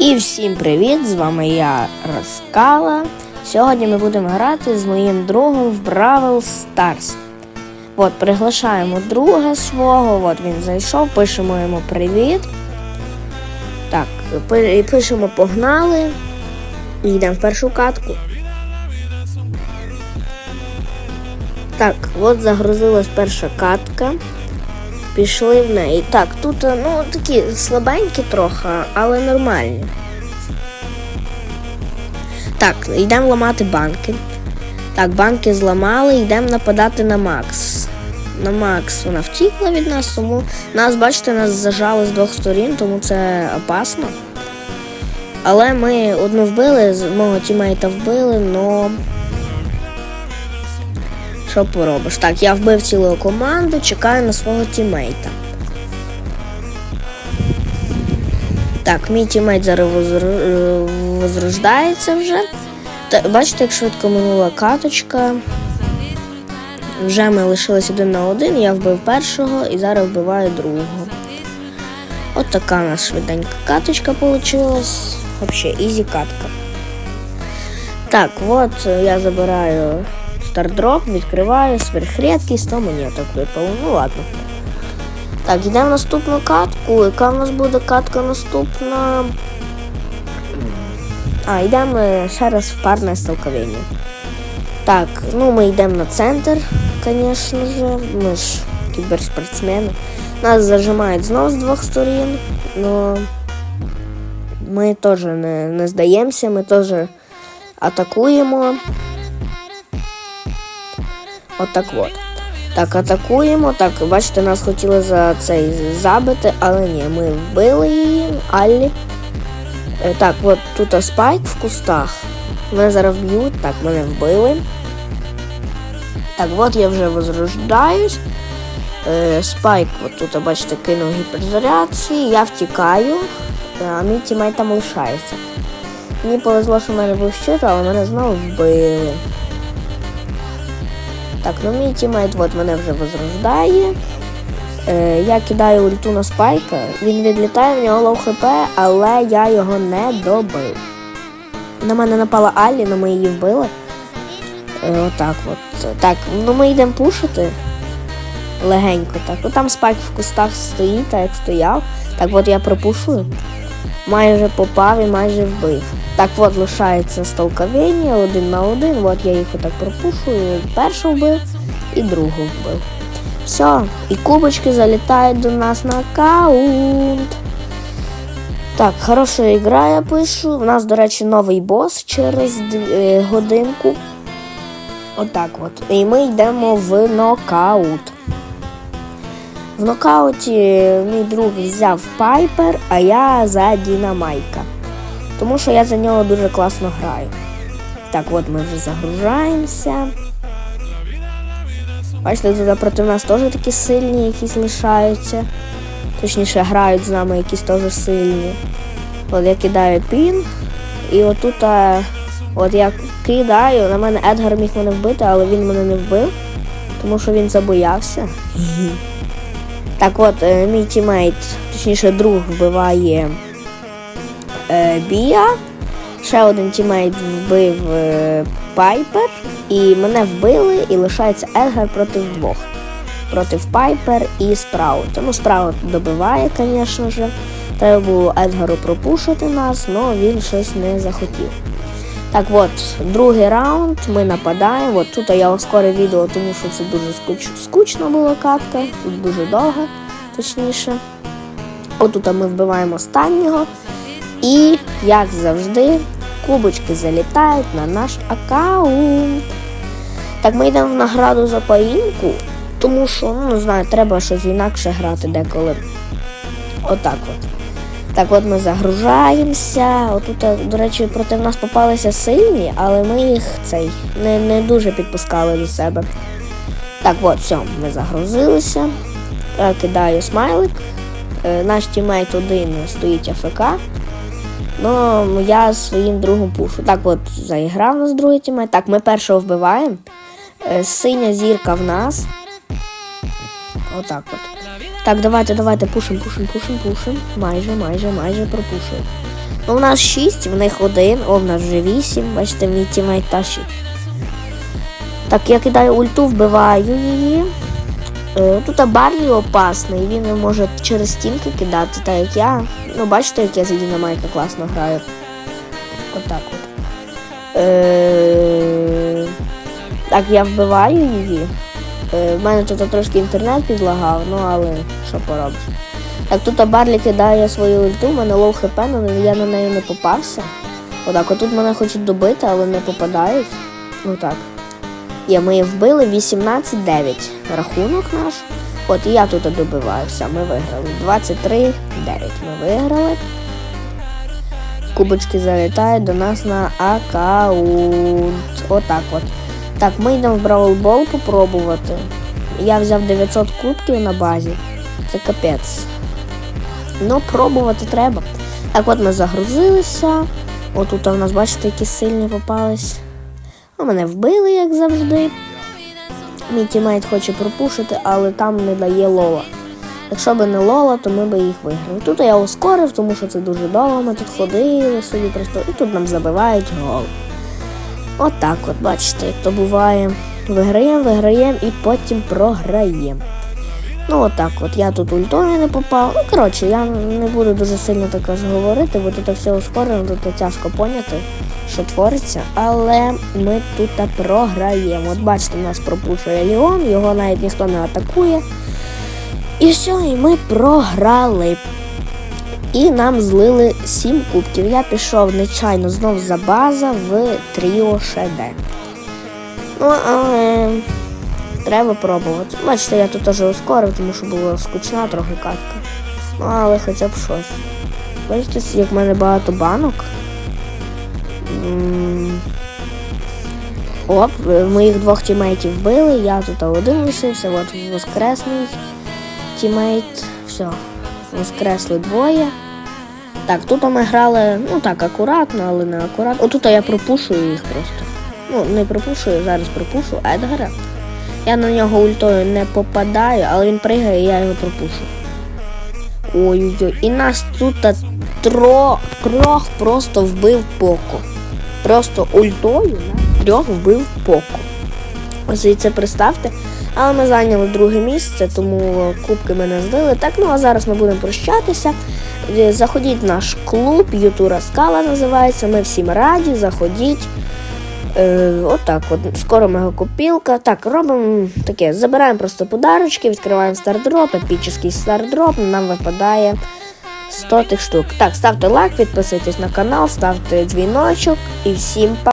І всім привіт! З вами я Раскала. Сьогодні ми будемо грати з моїм другом в Бравл Старс. От, приглашаємо друга свого, от він зайшов, пишемо йому привіт. Так, пишемо погнали. Йдемо в першу катку. Так, от загрузилась перша катка. Пішли в неї. Так, тут ну такі слабенькі трохи, але нормальні. Так, йдемо ламати банки. Так, банки зламали, йдемо нападати на Макс. На Макс вона втікла від нас, тому нас, бачите, нас зажало з двох сторін, тому це опасно. Але ми одну вбили, з- мого тімейта вбили, но. Що поробиш? Так, я вбив цілу команду, чекаю на свого тімейта. Так, мій тімейт зараз возр... возрождається вже. Та, бачите, як швидко минула каточка. Вже ми лишились один на один, я вбив першого і зараз вбиваю другого. От така у нас швиденька каточка вийшла. Взагалі, ізі катка. Так, от я забираю стардроп, відкриваю сверхрідкий 100 монеток випало. Ну ладно. Так, йдемо в наступну катку. Яка в нас буде катка наступна? А, йдемо ще раз в парне столкновення. Так, ну ми йдемо на центр, звісно ж. Ми ж кіберспортсмени. Нас зажимають знов з двох сторін, але ми теж не, не здаємося, ми теж атакуємо. Отак от. Так, атакуємо. Так, бачите, нас хотіли за цей забити, але ні, ми вбили її, Аллі. Е, Так, от тут спайк в кустах. Мене зараз б'ють, так, мене вбили. Так, от я вже возрождаюсь. Е, спайк, от тут, бачите, кинув гіперзарядці, я втікаю, е, а мій тімейт там лишається. Мені повезло, що в мене був щит, але мене знову вбили. Так, ну мій тімейт от мене вже возрождає. Е, я кидаю ульту на спайка, він відлітає, в нього лоу хп, але я його не добив. На мене напала Аллі, але ми її вбили. Е, отак от. Так, ну ми йдемо пушити. Легенько так. Ну там спайк в кустах стоїть, так як стояв. Так от я пропушую. Майже попав і майже вбив. Так от лишається столкновення один на один. От я їх отак пропушую. Першу вбив і другу вбив. Все, і кубочки залітають до нас на аккаунт. Так, хороша ігра, я пишу. У нас, до речі, новий бос через е, годинку. Отак от. І ми йдемо в нокаут. В нокауті мій друг взяв Пайпер, а я за Дінамайка. Тому що я за нього дуже класно граю. Так, от ми вже загружаємося. Бачите, тут проти нас теж такі сильні, якісь лишаються. Точніше, грають з нами якісь теж сильні. От я кидаю пін, і отут, а, от я кидаю, на мене Едгар міг мене вбити, але він мене не вбив, тому що він забоявся. Так от, е, мій тімейт, точніше, друг вбиває е, Бія. Ще один тімейт вбив е, Пайпер, і мене вбили, і лишається Едгар проти двох. Проти Пайпер і Спраут. Ну, Спраут добиває, звісно ж. Треба було Едгару пропушити нас, але він щось не захотів. Так от, другий раунд, ми нападаємо. От тут я ускорив відео, тому що це дуже скуч... скучно була катка, тут дуже довго, точніше. Отут ми вбиваємо останнього. І, як завжди, кубочки залітають на наш аккаунт. Так, ми йдемо в награду за поїнку, тому що, ну не знаю, треба щось інакше грати деколи. Отак от. Так от ми загружаємося. Отут, е, до речі, проти нас попалися сильні, але ми їх цей не, не дуже підпускали до себе. Так, от, все, ми загрузилися. Я кидаю смайлик. Е, Наш тімейт один стоїть АФК. Ну, я своїм другом пушу. Так от заіграв нас другий тімейт. Так, ми першого вбиваємо. Е, Синя зірка в нас. Отак от. Так, давайте, давайте, пушим, пушим, пушим, пушим. Майже, майже, майже пропушуємо. Ну, у нас 6, в них один, о, в нас вже 8. Бачите, мій тімейт тащить. Так, я кидаю ульту, вбиваю її. Е, Тут Барлі опасний, він може через стінки кидати, так як я. Ну, бачите, як я за Дінамайка класно граю. Отак от. Е, Так, я вбиваю її. Е, В мене тут трошки інтернет підлагав, ну але що поробиш. Так, тут Барлі кидає свою ульту, в мене лоу хп, але я на неї не попався. Отак, отут мене хочуть добити, але не попадають. Ну так. Є, ми її вбили 18-9. Рахунок наш. От і я тут добиваю. Все, ми виграли. 23-9 ми виграли. Кубочки залітають до нас на аккаунт. Отак от. Так, ми йдемо в Бравл Бол попробувати. Я взяв 900 кубків на базі. Це капець. Ну, пробувати треба. Так от ми загрузилися. Отут у нас, бачите, які сильні попались. Ну, мене вбили, як завжди. Мій тімейт хоче пропушити, але там не дає лола. Якщо б не лола, то ми б їх виграли. Тут я ускорив, тому що це дуже довго. Ми тут ходили собі просто, і тут нам забивають гол. От от, бачите, то буває. Виграємо, виграємо і потім програємо. Ну, отак от. Я тут ультою не попав. Ну, коротше, я не буду дуже сильно також говорити, бо тут все ускорено, тут тяжко поняти, що твориться. Але ми тут програємо. От бачите, нас пропушує Ліон, його навіть ніхто не атакує. І все, і ми програли. І нам злили 7 кубків. Я пішов нечайно знов за база в Тріо ШД. Ну, але треба пробувати. Бачите, я тут теж ускорив, тому що було скучна трохи катка. Ну, але хоча б щось. Бачите, як в мене багато банок. Оп, моїх двох тімейтів вбили, я тут один лишився, от воскресний тімейт. Все, воскресли двоє. Так, тут ми грали, ну так, акуратно, але не акуратно. Отут я пропушую їх просто. Ну, не пропушую, зараз пропушу Едгара. Я на нього ультою не попадаю, але він пригає, і я його пропушу. Ой-ой-ой. І нас тут трьох, трьох просто вбив Поко. Просто ультою трьох вбив Поко. Ось і це представте. Але ми зайняли друге місце, тому кубки ми не здали. Так, ну а зараз ми будемо прощатися. Е, Заходіть в наш клуб, Ютура Скала називається. Ми всім раді, заходіть. Е, отак, от, скоро мегакопілка. Так, робимо таке, забираємо просто подарочки, відкриваємо стардроп, епічний стардроп, нам випадає 100 тих штук. Так, ставте лайк, підписуйтесь на канал, ставте дзвіночок і всім па.